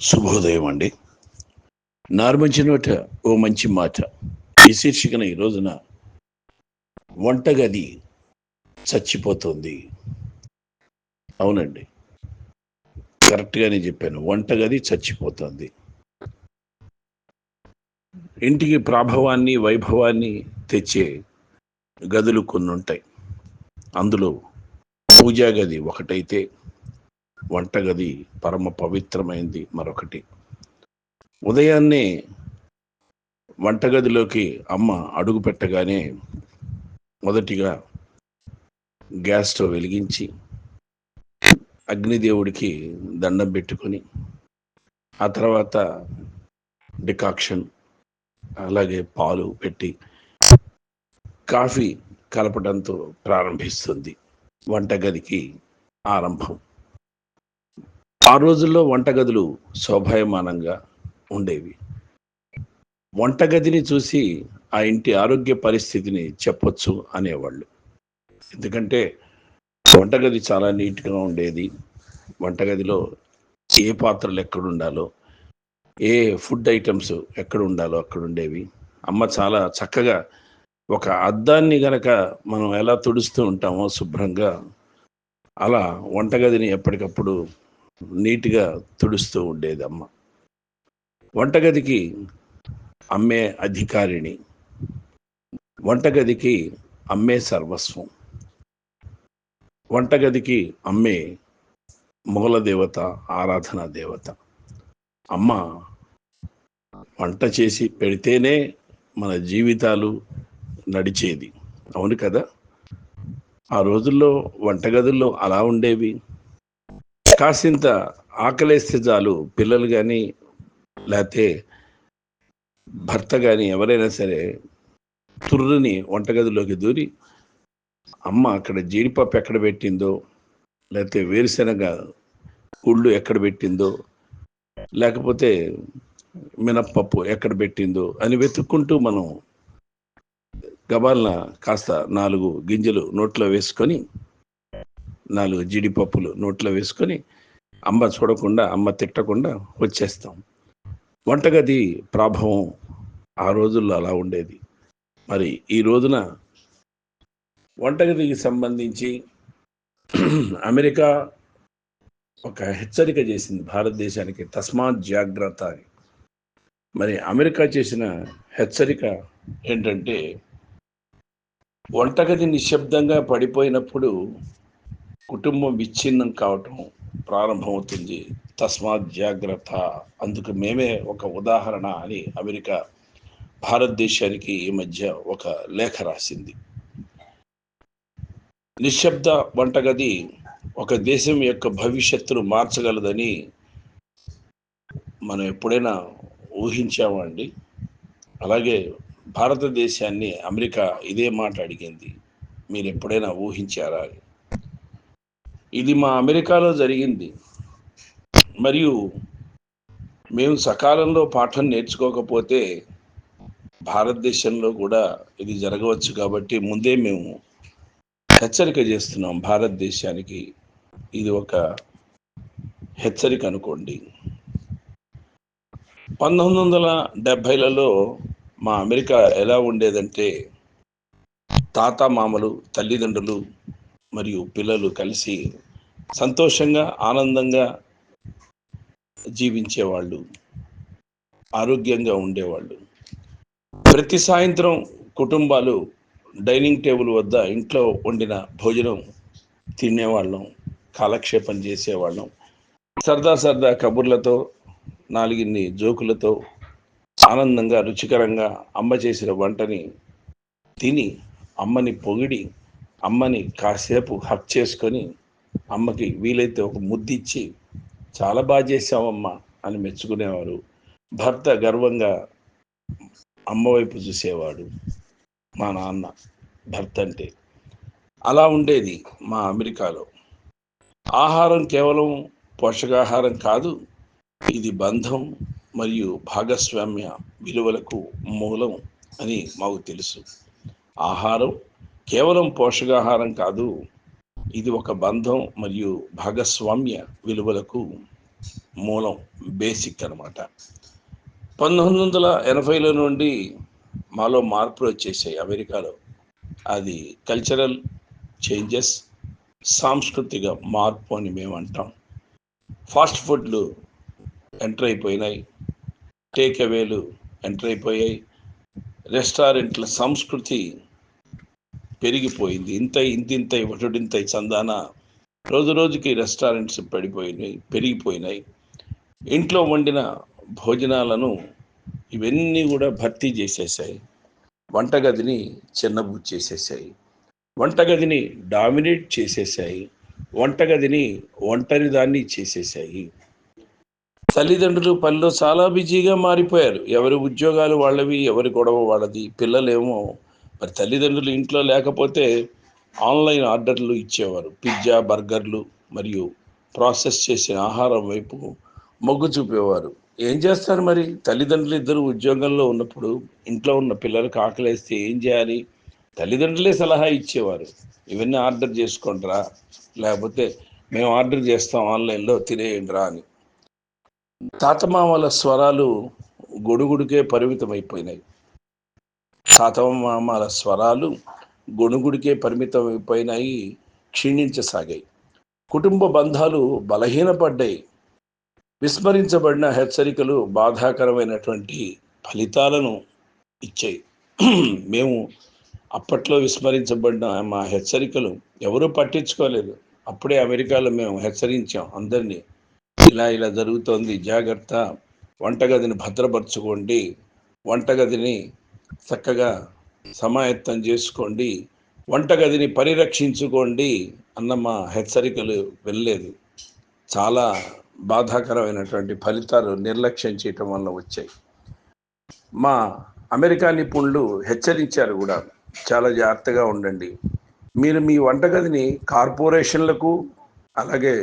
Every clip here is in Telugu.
శుభోదయం అండి. నార్మంచి నోట ఓ మంచి మాట. ఈ శీర్షికన ఈ రోజున వంటగది చచ్చిపోతుంది. అవునండి. కరెక్ట్గానే చెప్పాను. వంటగది చచ్చిపోతుంది. ఇంటికి ప్రాభవాన్ని వైభవాన్ని తెచ్చే గదులు కొన్ని ఉంటాయి అందులో పూజా గది ఒకటైతే వంటగది పరమ పవిత్రమైంది మరొకటి. ఉదయాన్నే వంటగదిలోకి అమ్మ అడుగు పెట్టగానే మొదటిగా గ్యాస్ స్టవ్ వెలిగించి అగ్నిదేవుడికి దండం పెట్టుకొని ఆ తర్వాత డికాక్షన్ అలాగే పాలు పెట్టి కాఫీ కలపడంతో ప్రారంభిస్తుంది వంటగదికి ఆరంభం. ఆ రోజుల్లో వంటగదులు శోభాయమానంగా ఉండేవి. వంటగదిని చూసి ఆ ఇంటి ఆరోగ్య పరిస్థితిని చెప్పొచ్చు అనేవాళ్ళు. ఎందుకంటే వంటగది చాలా నీట్గా ఉండేది. వంటగదిలో ఏ పాత్రలు ఎక్కడ ఉండాలో ఏ ఫుడ్ ఐటమ్స్ ఎక్కడ ఉండాలో అక్కడ ఉండేవి. అమ్మ చాలా చక్కగా ఒక అద్దాన్ని గనక మనం ఎలా తుడుస్తూ ఉంటామో శుభ్రంగా అలా వంటగదిని ఎప్పటికప్పుడు నీట్గా తుడుస్తూ ఉండేది అమ్మ వంటగదికి అమ్మే అధికారిణి. వంటగదికి అమ్మే సర్వస్వం. వంటగదికి అమ్మే మూల దేవత ఆరాధనా దేవత. అమ్మ వంట చేసి పెడితేనే మన జీవితాలు నడిచేది. అవును కదా? ఆ రోజుల్లో వంటగదుల్లో అలా ఉండేవి. కాసింత ఆకలేస్తే చాలు. పిల్లలు కానీ లేకపోతే భర్త కానీ ఎవరైనా సరే తుర్రుని వంటగదిలోకి దూరి అమ్మ అక్కడ జీడిపప్పు ఎక్కడ పెట్టిందో లేకపోతే వేరుశనగ గుళ్ళు ఎక్కడ పెట్టిందో లేకపోతే మినప్పప్పు ఎక్కడ పెట్టిందో అని వెతుక్కుంటూ మనం గబాలన కాస్త నాలుగు గింజలు నోట్లో వేసుకొని నాలుగు జీడిపప్పులు నోట్లో వేసుకొని అమ్మ చూడకుండా అమ్మ తిట్టకుండా వచ్చేస్తాం. వంటగది ప్రాభవం ఆ రోజుల్లో అలా ఉండేది. మరి ఈ రోజున వంటగదికి సంబంధించి అమెరికా ఒక హెచ్చరిక చేసింది భారతదేశానికి తస్మాత్ జాగ్రత్త అని. మరి అమెరికా చేసిన హెచ్చరిక ఏంటంటే వంటగది నిశ్శబ్దంగా పడిపోయినప్పుడు కుటుంబం విచ్ఛిన్నం కావటం ప్రారంభమవుతుంది. తస్మాత్ జాగ్రత్త. అందుకు మేమే ఒక ఉదాహరణ అని అమెరికా భారతదేశానికి ఈ మధ్య ఒక లేఖ రాసింది. నిశ్శబ్ద వంటగది ఒక దేశం యొక్క భవిష్యత్తును మార్చగలదని మనం ఎప్పుడైనా ఊహించామండి. అలాగే భారతదేశాన్ని అమెరికా ఇదే మాట అడిగింది. మీరు ఎప్పుడైనా ఊహించారా అని? ఇది మా అమెరికాలో జరిగింది. మరియు మేము సకాలంలో పాఠం నేర్చుకోకపోతే భారతదేశంలో కూడా ఇది జరగవచ్చు కాబట్టి ముందే మేము హెచ్చరిక చేస్తున్నాం భారతదేశానికి. ఇది ఒక హెచ్చరిక అనుకోండి. పంతొమ్మిది వందల డెబ్భైలలో మా అమెరికా ఎలా ఉండేదంటే తాత మామలు తల్లిదండ్రులు మరియు పిల్లలు కలిసి సంతోషంగా ఆనందంగా జీవించేవాళ్ళు ఆరోగ్యంగా ఉండేవాళ్ళు. ప్రతి సాయంత్రం కుటుంబాలు డైనింగ్ టేబుల్ వద్ద ఇంట్లో వండిన భోజనం తినేవాళ్ళం కాలక్షేపం చేసేవాళ్ళం. సరదా సరదా కబుర్లతో నాలుగిన్ని జోకులతో ఆనందంగా రుచికరంగా అమ్మ చేసిన వంటని తిని అమ్మని పొగిడి అమ్మని కాసేపు హక్ చేసుకొని అమ్మకి వీలైతే ఒక ముద్దిచ్చి చాలా బాగా చేసావమ్మా అని మెచ్చుకునేవారు. భర్త గర్వంగా అమ్మ వైపు చూసేవాడు మా నాన్న భర్త అంటే. అలా ఉండేది మా అమెరికాలో. ఆహారం కేవలం పోషకాహారం కాదు ఇది బంధం మరియు భాగస్వామ్య విలువలకు మూలం అని మాకు తెలుసు. ఆహారం కేవలం పోషకాహారం కాదు ఇది ఒక బంధం మరియు భాగస్వామ్య విలువలకు మూలం బేసిక్ అనమాట పంతొమ్మిది వందల ఎనభైలో నుండి మాలో మార్పులు వచ్చేసాయి అమెరికాలో. అది కల్చరల్ చేంజెస్ సాంస్కృతిక మార్పు అని మేము అంటాం. ఫాస్ట్ ఫుడ్లు ఎంటర్ అయిపోయినాయి. టేక్ అవేలు ఎంటర్ అయిపోయాయి. రెస్టారెంట్ల సంస్కృతి పెరిగిపోయింది. ఇంత ఇంతింత ఒకటింత చందాన రోజు రోజుకి రెస్టారెంట్స్ పడిపోయినాయి పెరిగిపోయినాయి. ఇంట్లో వండిన భోజనాలను ఇవన్నీ కూడా భర్తీ చేసేసాయి. వంటగదిని చిన్నబుచ్చి చేసేసాయి. వంటగదిని డామినేట్ చేసేసాయి. వంటగదిని ఒంటరిదాన్ని చేసేసాయి. తల్లిదండ్రులు పనిలో చాలా బిజీగా మారిపోయారు. ఎవరి ఉద్యోగాలు వాళ్ళవి ఎవరి గొడవ వాళ్ళది. పిల్లలేమో మరి తల్లిదండ్రులు ఇంట్లో లేకపోతే ఆన్లైన్ ఆర్డర్లు ఇచ్చేవారు. పిజ్జా బర్గర్లు మరియు ప్రాసెస్ చేసిన ఆహారం వైపు మొగ్గు చూపేవారు. ఏం చేస్తారు మరి? తల్లిదండ్రులు ఇద్దరు ఉద్యోగంలో ఉన్నప్పుడు ఇంట్లో ఉన్న పిల్లలకు ఆకలేస్తే ఏం చేయాలి? తల్లిదండ్రులే సలహా ఇచ్చేవారు. ఇవన్నీ ఆర్డర్ చేసుకుంటారా లేకపోతే మేము ఆర్డర్ చేస్తాం ఆన్లైన్లో తినేయండిరా అని. తాతమామల స్వరాలు గొడుగుడికే పరిమితమైపోయినాయి. తాతమామల స్వరాలు గొణుగుడికే పరిమితమైపోయినాయి క్షీణించసాగాయి. కుటుంబ బంధాలు బలహీనపడ్డాయి. విస్మరించబడిన హెచ్చరికలు బాధాకరమైనటువంటి ఫలితాలను ఇచ్చాయి. మేము అప్పట్లో విస్మరించబడిన మా హెచ్చరికలు ఎవరూ పట్టించుకోలేదు. అప్పుడే అమెరికాలో మేము హెచ్చరించాం అందరినీ ఇలా ఇలా జరుగుతోంది జాగ్రత్త వంటగదిని భద్రపరచుకోండి వంటగదిని చక్కగా సమాయత్తం చేసుకోండి వంటగదిని పరిరక్షించుకోండి అన్న మా హెచ్చరికలు వెళ్ళలేదు చాలా బాధాకరమైనటువంటి ఫలితాలు నిర్లక్ష్యం చేయటం వల్ల వచ్చాయి. మా అమెరికా నిపుణులు హెచ్చరించారు కూడా చాలా జాగ్రత్తగా ఉండండి. మీరు మీ వంటగదిని కార్పొరేషన్లకు అలాగే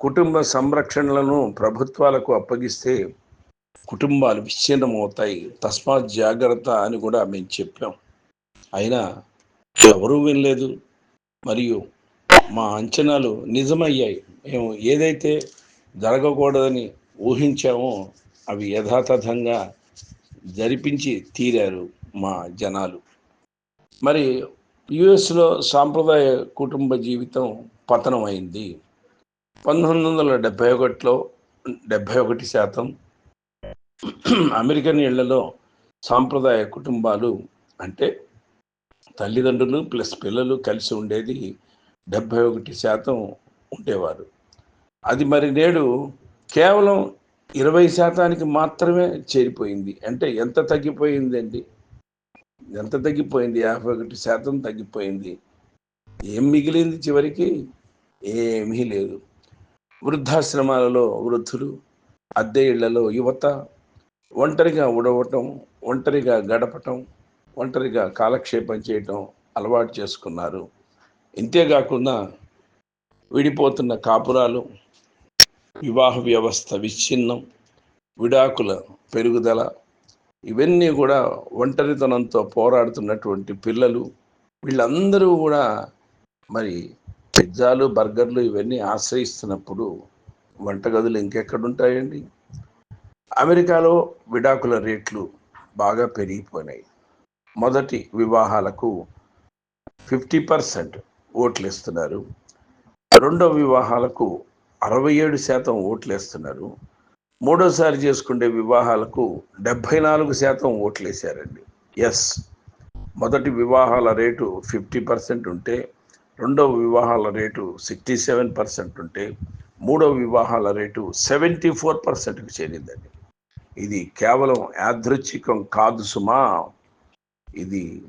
కుటుంబ సంరక్షణలను ప్రభుత్వాలకు అప్పగిస్తే కుటుంబాలు విచ్ఛిన్నం అవుతాయి తస్మాత్ జాగ్రత్త అని కూడా మేము చెప్పాం. అయినా ఎవరూ వినలేదు. మరియు మా అంచనాలు నిజమయ్యాయి. మేము ఏదైతే జరగకూడదని ఊహించామో అవి యథాతథంగా జరిపించి తీరారు మా జనాలు. మరి యుఎస్లో సాంప్రదాయ కుటుంబ జీవితం పతనం అయింది పంతొమ్మిది వందల డెబ్భై ఒకటిలో డెబ్భై ఒకటి శాతం అమెరికన్ ఇళ్ళలో సాంప్రదాయ కుటుంబాలు అంటే తల్లిదండ్రులు ప్లస్ పిల్లలు కలిసి ఉండేది డెబ్భై ఒకటి శాతం ఉండేవారు. అది మరి నేడు కేవలం ఇరవై శాతానికి మాత్రమే చేరిపోయింది. అంటే ఎంత తగ్గిపోయిందండి ఎంత తగ్గిపోయింది? యాభై ఒకటి శాతం తగ్గిపోయింది. ఏం మిగిలింది చివరికి? ఏమీ లేదు. వృద్ధాశ్రమాలలో వృద్ధులు అద్దె ఇళ్ళలో యువత ఒంటరిగా ఉడవటం ఒంటరిగా గడపటం ఒంటరిగా కాలక్షేపం చేయటం అలవాటు చేసుకున్నారు. ఇంతేకాకుండా విడిపోతున్న కాపురాలు వివాహ వ్యవస్థ విచ్ఛిన్నం విడాకుల పెరుగుదల ఇవన్నీ కూడా ఒంటరితనంతో పోరాడుతున్నటువంటి పిల్లలు వీళ్ళందరూ కూడా మరి పిజ్జాలు బర్గర్లు ఇవన్నీ ఆశ్రయిస్తున్నప్పుడు వంటగదులు ఇంకెక్కడుంటాయండి? అమెరికాలో విడాకుల రేట్లు బాగా పెరిగిపోయినాయి. మొదటి వివాహాలకు ఫిఫ్టీ పర్సెంట్ ఓట్లు ఇస్తున్నారు రెండో వివాహాలకు అరవై ఏడు శాతం ఓట్లు వేస్తున్నారు మూడోసారి చేసుకునే వివాహాలకు డెబ్భై నాలుగు శాతం ఓట్లు వేశారండి ఎస్. మొదటి వివాహాల రేటు ఫిఫ్టీ పర్సెంట్ ఉంటే రెండవ వివాహాల రేటు సిక్స్టీ సెవెన్ పర్సెంట్ ఉంటే మూడవ వివాహాల రేటు సెవెంటీ ఫోర్ పర్సెంట్కి చేరిందండి. ఇది కేవలం యాదృచ్ఛికం కాదు సుమా. ఇది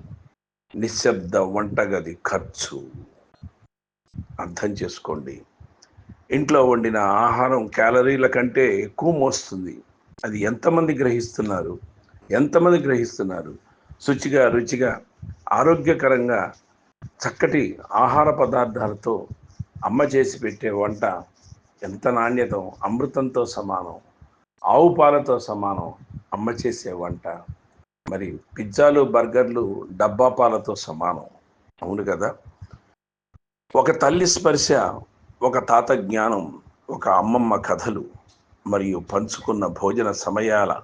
నిశ్శబ్ద వంటగది ఖర్చు. అర్థం చేసుకోండి. ఇంట్లో వండిన ఆహారం క్యాలరీల కంటే ఎక్కువ మోస్తుంది. అది ఎంతమంది గ్రహిస్తున్నారు? ఎంతమంది గ్రహిస్తున్నారు? శుచిగా రుచిగా ఆరోగ్యకరంగా చక్కటి ఆహార పదార్థాలతో అమ్మ చేసి పెట్టే వంట ఎంత నాణ్యత అమృతంతో సమానం. ఆవు పాలతో సమానం అమ్మ చేసే వంట. మరి పిజ్జాలు బర్గర్లు డబ్బా పాలతో సమానం. అవును కదా? ఒక తల్లి స్పర్శ ఒక తాత జ్ఞానం ఒక అమ్మమ్మ కథలు మరియు పంచుకున్న భోజన సమయాల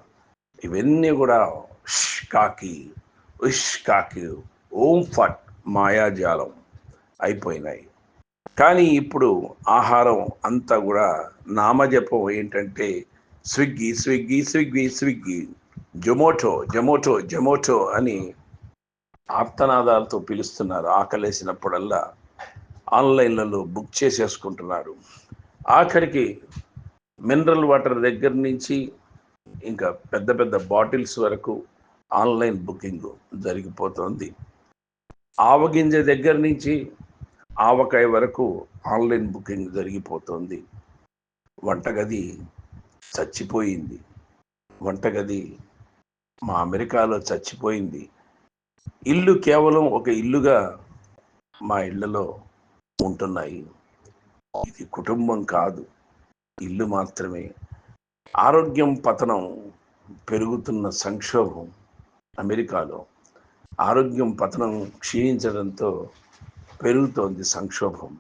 ఇవన్నీ కూడా ష్ కాకి ఉష్ కాకి ఓం ఫట్ మాయాజాలం అయిపోయినాయి. కానీ ఇప్పుడు ఆహారం అంతా కూడా నామజపం ఏంటంటే Swiggy Swiggy Swiggy Swiggy Zomato Zomato Zomato అని ఆర్తనాదాలతో పిలుస్తున్నారు. ఆకలేసినప్పుడల్లా ఆన్లైన్లలో బుక్ చేసేసుకుంటున్నారు. ఆఖరికి మినరల్ వాటర్ దగ్గర నుంచి ఇంకా పెద్ద పెద్ద బాటిల్స్ వరకు ఆన్లైన్ బుకింగ్ జరిగిపోతుంది. ఆవగింజ దగ్గర నుంచి ఆవకాయ వరకు ఆన్లైన్ బుకింగ్ జరిగిపోతుంది. వంటగది చచ్చిపోయింది. వంటగది మా అమెరికాలో చచ్చిపోయింది. ఇల్లు కేవలం ఒక ఇల్లుగా మా ఇళ్ళలో ఉంటున్నాయి. ఇది కుటుంబం కాదు. ఇల్లు మాత్రమే. ఆరోగ్యం పతనం పెరుగుతున్న సంక్షోభం అమెరికాలో. ఆరోగ్యం పతనం క్షీణించడంతో పెరుగుతోంది సంక్షోభం.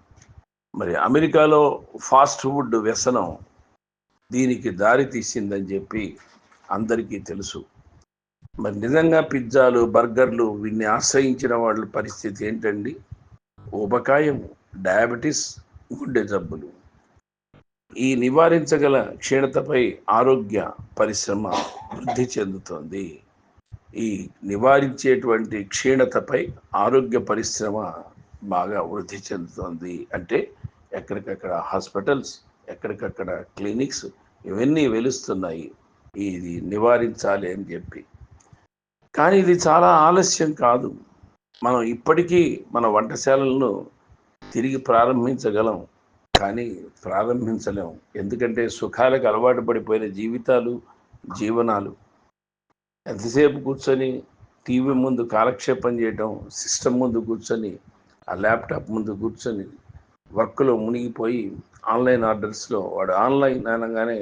మరి అమెరికాలో ఫాస్ట్ ఫుడ్ వ్యసనం దీనికి దారి తీసిందని చెప్పి అందరికీ తెలుసు. మరి నిజంగా పిజ్జాలు బర్గర్లు వీటిని ఆశ్రయించిన వాళ్ళ పరిస్థితి ఏంటండి? ఊబకాయం డయాబెటీస్ గుండె జబ్బులు. ఈ నివారించగల క్షీణతపై ఆరోగ్య పరిశ్రమ వృద్ధి చెందుతోంది. ఈ నివారించేటువంటి క్షీణతపై ఆరోగ్య పరిశ్రమ బాగా వృద్ధి చెందుతోంది. అంటే ఎక్కడికక్కడ హాస్పిటల్స్ ఎక్కడికక్కడ క్లినిక్స్ ఇవన్నీ వెలుస్తున్నాయి. ఇది నివారించాలి అని చెప్పి. కానీ ఇది చాలా ఆలస్యం కాదు. మనం ఇప్పటికీ మన వంటశాలలను తిరిగి ప్రారంభించగలం. కానీ ప్రారంభించలేం. ఎందుకంటే సుఖాలకు అలవాటు పడిపోయిన జీవితాలు జీవనాలు. ఎంతసేపు కూర్చొని టీవీ ముందు కాలక్షేపం చేయటం సిస్టమ్ ముందు కూర్చొని ఆ ల్యాప్టాప్ ముందు కూర్చొని వర్క్లో మునిగిపోయి ఆన్లైన్ ఆర్డర్స్లో వాడు ఆన్లైన్ అనగానే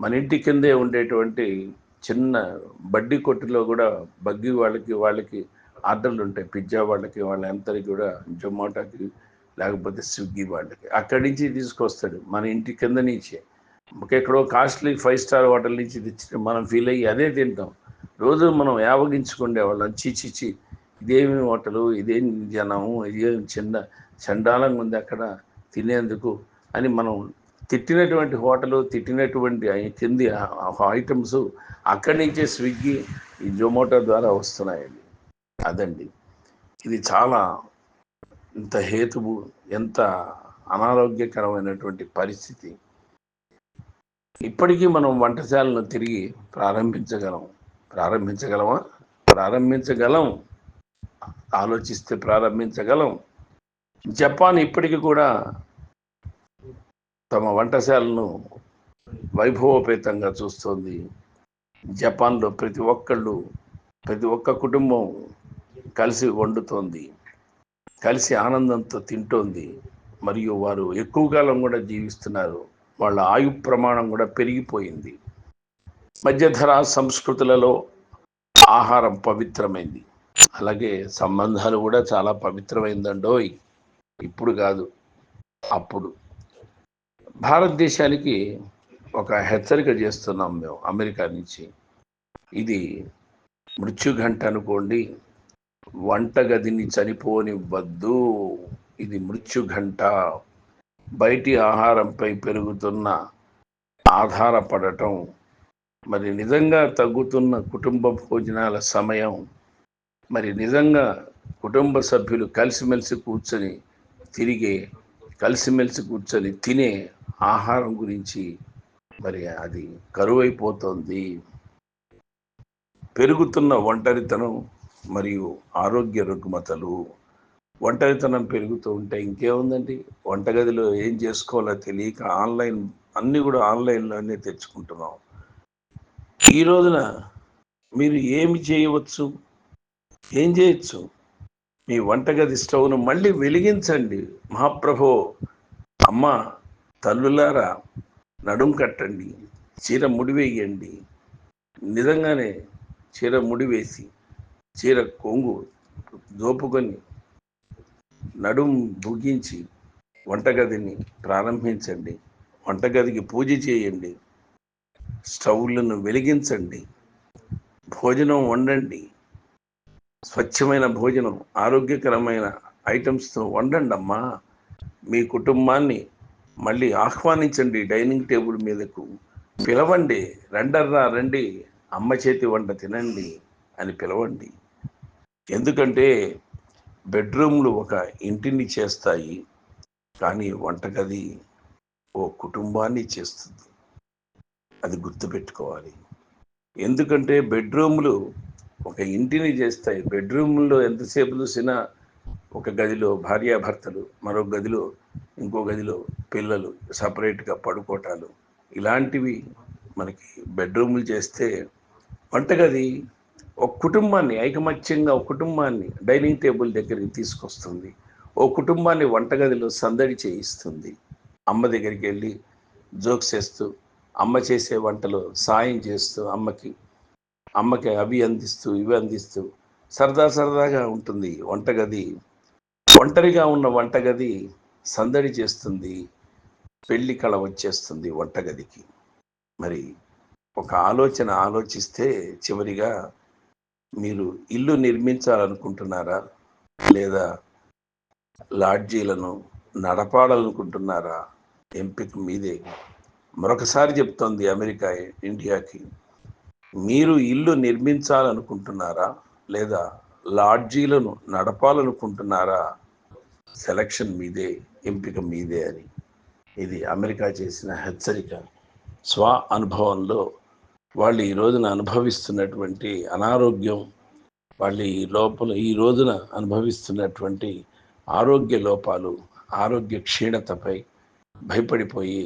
మన ఇంటి కిందే ఉండేటువంటి చిన్న బడ్డీ కొట్టులో కూడా బగ్గి వాళ్ళకి వాళ్ళకి ఆర్డర్లు ఉంటాయి. పిజ్జా వాళ్ళకి వాళ్ళందరికీ కూడా జొమాటోకి లేకపోతే స్విగ్గీ వాళ్ళకి. అక్కడి నుంచి తీసుకొస్తాడు మన ఇంటి కింద నుంచే. ఎక్కడో కాస్ట్లీ ఫైవ్ స్టార్ హోటల్ నుంచి తెచ్చి మనం ఫీల్ అయ్యి అదే తింటాం. రోజు మనం యావగించుకుండే వాళ్ళం. చీచిచి ఇదేమి హోటలు? ఇదేం జనము? ఇదేం చిన్న చండాలంగా ఉంది అక్కడ తినేందుకు. అని మనం తిట్టినటువంటి హోటలు తిట్టినటువంటి కింది ఐటమ్స్ అక్కడి నుంచే స్విగ్గీ ఈ జొమాటో ద్వారా వస్తున్నాయండి. అదండి. ఇది చాలా ఇంత హేతువు ఎంత అనారోగ్యకరమైనటువంటి పరిస్థితి. ఇప్పటికీ మనం వంటశాలను తిరిగి ప్రారంభించగలం. ప్రారంభించగలమా? ప్రారంభించగలం. ఆలోచిస్తే ప్రారంభించగలం. జపాన్ ఇప్పటికీ కూడా తమ వంటశాలను వైభవోపేతంగా చూస్తోంది. జపాన్లో ప్రతి ఒక్కళ్ళు ప్రతి ఒక్క కుటుంబం కలిసి వండుతోంది. కలిసి ఆనందంతో తింటోంది. మరియు వారు ఎక్కువ కాలం కూడా జీవిస్తున్నారు. వాళ్ళ ఆయు ప్రమాణం కూడా పెరిగిపోయింది. మధ్యధర సంస్కృతులలో ఆహారం పవిత్రమైంది. అలాగే సంబంధాలు కూడా చాలా పవిత్రమైందండోయ్. ఇప్పుడు కాదు. అప్పుడు. భారతదేశానికి ఒక హెచ్చరిక చేస్తున్నాం మేము అమెరికా నుంచి. ఇది మృత్యుఘంట అనుకోండి వంటగదిని చనిపోనివ్వద్దు ఇది మృత్యుఘంట. బయటి ఆహారంపై పెరుగుతున్న ఆధారపడటం మరి నిజంగా తగ్గుతున్న కుటుంబ భోజనాల సమయం మరి నిజంగా కుటుంబ సభ్యులు కలిసిమెలిసి కూర్చొని తిరిగే కలిసిమెలిసి కూర్చొని తినే ఆహారం గురించి మరి అది కరువైపోతుంది. పెరుగుతున్న ఒంటరితనం మరియు ఆరోగ్య రుగ్మతలు ఒంటరితనం పెరుగుతూ ఉంటే ఇంకేముందండి? వంటగదిలో ఏం చేసుకోవాలో తెలియక ఆన్లైన్ అన్నీ కూడా ఆన్లైన్లోనే తెచ్చుకుంటున్నాం. ఈ రోజున మీరు ఏమి చేయవచ్చు? ఏం చేయొచ్చు? మీ వంటగది స్టవ్ను మళ్ళీ వెలిగించండి. మహాప్రభో అమ్మ తల్లులారా నడుం కట్టండి చీర ముడివేయండి. నిజంగానే చీర ముడివేసి చీర కొంగు దోపుకొని నడుం బుగించి వంటగదిని ప్రారంభించండి. వంటగదికి పూజ చేయండి. స్టవ్లను వెలిగించండి. భోజనం వండండి. స్వచ్ఛమైన భోజనం ఆరోగ్యకరమైన ఐటమ్స్తో వండండి అమ్మా మీ కుటుంబాన్ని మళ్ళీ ఆహ్వానించండి డైనింగ్ టేబుల్ మీదకు. పిలవండి రండర్రా రండి అమ్మ చేతి వంట తినండి అని పిలవండి. ఎందుకంటే బెడ్రూమ్లు ఒక ఇంటిని చేస్తాయి కానీ వంటగది ఓ కుటుంబాన్ని చేస్తుంది. అది గుర్తుపెట్టుకోవాలి. ఎందుకంటే బెడ్రూమ్లు ఒక ఇంటిని చేస్తాయి. బెడ్రూమ్లో ఎంతసేపు చూసినా ఒక గదిలో భార్యాభర్తలు మరో గదిలో ఇంకో గదిలో పిల్లలు సపరేట్గా పడుకోవటాలు ఇలాంటివి మనకి బెడ్రూములు చేస్తే వంటగది ఒక కుటుంబాన్ని ఐకమత్యంగా ఒక కుటుంబాన్ని డైనింగ్ టేబుల్ దగ్గరికి తీసుకొస్తుంది. ఓ కుటుంబాన్ని వంటగదిలో సందడి చేయిస్తుంది. అమ్మ దగ్గరికి వెళ్ళి జోక్స్ వేస్తూ అమ్మ చేసే వంటలో సాయం చేస్తూ అమ్మకి అమ్మకి అవి అందిస్తూ ఇవి అందిస్తూ సరదా సరదాగా ఉంటుంది వంటగది. ఒంటరిగా ఉన్న వంటగది సందడి చేస్తుంది. పెళ్ళి కళ వచ్చేస్తుంది వంటగదికి. మరి ఒక ఆలోచన ఆలోచిస్తే చివరిగా మీరు ఇల్లు నిర్మించాలనుకుంటున్నారా? లేదా లాడ్జీలను నడపాలనుకుంటున్నారా? ఎంపిక మీదే. మరొకసారి చెప్తోంది అమెరికా ఇండియాకి. మీరు ఇల్లు నిర్మించాలనుకుంటున్నారా? లేదా లాడ్జీలను నడపాలనుకుంటున్నారా? సెలక్షన్ మీదే ఎంపిక మీదే అని. ఇది అమెరికా చేసిన హెచ్చరిక. స్వ అనుభవంలో వాళ్ళు ఈ రోజున అనుభవిస్తున్నటువంటి అనారోగ్యం వాళ్ళు ఈ లోపల ఈ రోజున అనుభవిస్తున్నటువంటి ఆరోగ్య లోపాలు ఆరోగ్య క్షీణతపై భయపడిపోయి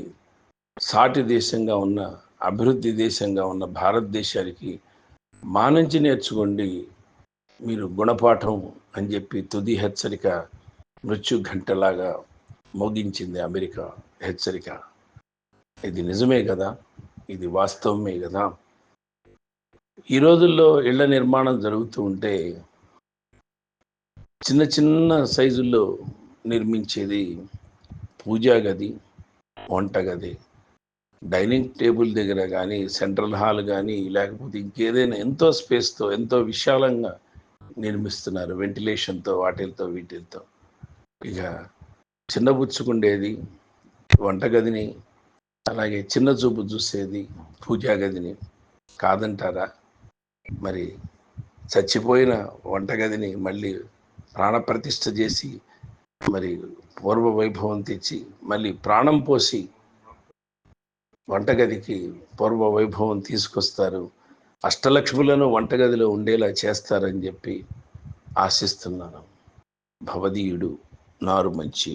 సాటి దేశంగా ఉన్న అభివృద్ధి దేశంగా ఉన్న భారతదేశానికి మానించి నేర్చుకోండి మీరు గుణపాఠం అని చెప్పి తుది హెచ్చరిక మృత్యు గంటలాగా మోగించింది అమెరికా హెచ్చరిక. ఇది నిజమే కదా? ఇది వాస్తవమే కదా? ఈ రోజుల్లో ఇళ్ళ నిర్మాణం జరుగుతూ ఉంటే చిన్న చిన్న సైజుల్లో నిర్మించేది పూజా గది వంటగది డైనింగ్ టేబుల్ దగ్గర కానీ సెంట్రల్ హాల్ కానీ లేకపోతే ఇంకేదైనా ఎంతో స్పేస్తో ఎంతో విశాలంగా నిర్మిస్తున్నారు వెంటిలేషన్తో వాటిలతో వీటిలతో. ఇక చిన్నబుచ్చుకుండేది వంటగదిని అలాగే చిన్న చూపు చూసేది పూజా గదిని కాదంటారా? మరి చచ్చిపోయిన వంటగదిని మళ్ళీ ప్రాణప్రతిష్ఠ చేసి మరి పూర్వ వైభవం తెచ్చి మళ్ళీ ప్రాణం పోసి వంటగదికి పూర్వ వైభవం తీసుకొస్తారు అష్టలక్ష్ములను వంటగదిలో ఉండేలా చేస్తారని చెప్పి ఆశిస్తున్నాను. భవదీయుడు నారు మంచి